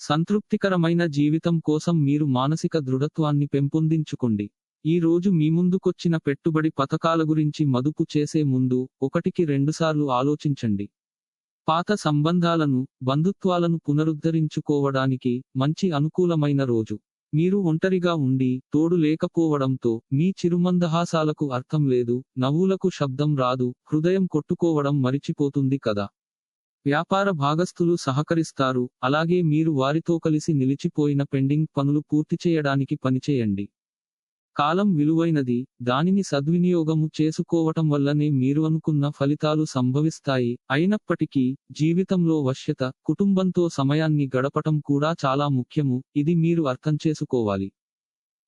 సంతృప్తికరమైన జీవితం కోసం మీరు మానసిక దృఢత్వాన్ని పెంపొందించుకోండి. ఈ రోజు మీ ముందుకొచ్చిన పెట్టుబడి పథకాల గురించి మదుపు చేసే ముందు ఒకటికి రెండుసార్లు ఆలోచించండి. పాత సంబంధాలను బంధుత్వాలను పునరుద్ధరించుకోవడానికి మంచి అనుకూలమైన రోజు. మీరు ఒంటరిగా ఉండి తోడు లేకపోవడంతో మీ చిరుమందహాసాలకు అర్థం లేదు నవ్వులకు శబ్దం రాదు హృదయం కొట్టుకోవడం మరిచిపోతుంది కదా. వ్యాపార భాగస్థులు సహకరిస్తారు అలాగే మీరు వారితో కలిసి నిలిచిపోయిన పెండింగ్ పనులు పూర్తి చేయడానికి పనిచేయండి. కాలం విలువైనది దానిని సద్వినియోగము చేసుకోవటం వల్లనే మీరు అనుకున్న ఫలితాలు సంభవిస్తాయి. అయినప్పటికీ జీవితంలో వశ్యత కుటుంబంతో సమయాన్ని గడపటం కూడా చాలా ముఖ్యము ఇది మీరు అర్థం చేసుకోవాలి.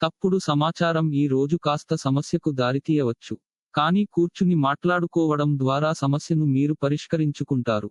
తప్పుడు సమాచారం ఈ రోజు కాస్త సమస్యకు దారితీయవచ్చు కానీ కూర్చుని మాట్లాడుకోవడం ద్వారా సమస్యను మీరు పరిష్కరించుకుంటారు.